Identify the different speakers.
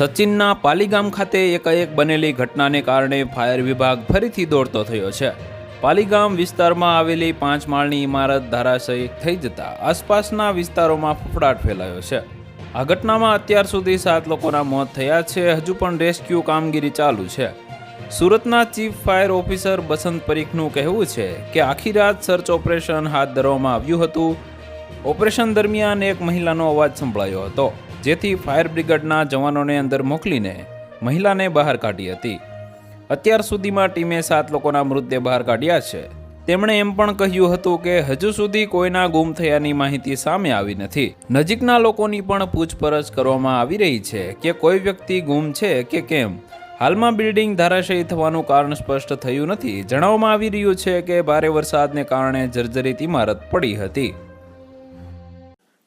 Speaker 1: સચિનના પાલીગામ ખાતે એકાએક બનેલી ઘટનાને કારણે ફાયર વિભાગ ફરીથી દોડતો થયો છે. પાલીગામ વિસ્તારમાં આવેલી પાંચ માળની ઇમારત ધરાશયી થઈ જતા આસપાસના વિસ્તારોમાં ફફડાટ ફેલાયો છે. આ ઘટનામાં અત્યાર સુધી સાત લોકોના મોત થયા છે, હજુ પણ રેસ્ક્યુ કામગીરી ચાલુ છે. સુરતના ચીફ ફાયર ઓફિસર બસંત પરીખનું કહેવું છે કે આખી રાત સર્ચ ઓપરેશન હાથ ધરવામાં આવ્યું હતું. ઓપરેશન દરમિયાન એક મહિલાનો અવાજ સંભળાયો હતો. જેથી ફાયર બ્રિગેડના જવાનોને અંદર મોકલીને મહિલાને બહાર કાઢી હતી. અત્યાર સુધીમાં ટીમે સાત લોકોના મૃતદેહ બહાર કાઢ્યા છે. તેમણે એમ પણ કહ્યું હતું કે હજુ સુધી કોઈના ગુમ થયાની માહિતી સામે આવી નથી. નજીકના લોકોની પણ પૂછપરછ કરવામાં આવી રહી છે કે કોઈ વ્યક્તિ ગુમ છે કે કેમ. હાલમાં બિલ્ડિંગ ધારાશયી થવાનું કારણ સ્પષ્ટ થયું નથી. જણાવવામાં આવી રહ્યું છે કે ભારે વરસાદને કારણે જર્જરિત ઇમારત પડી હતી.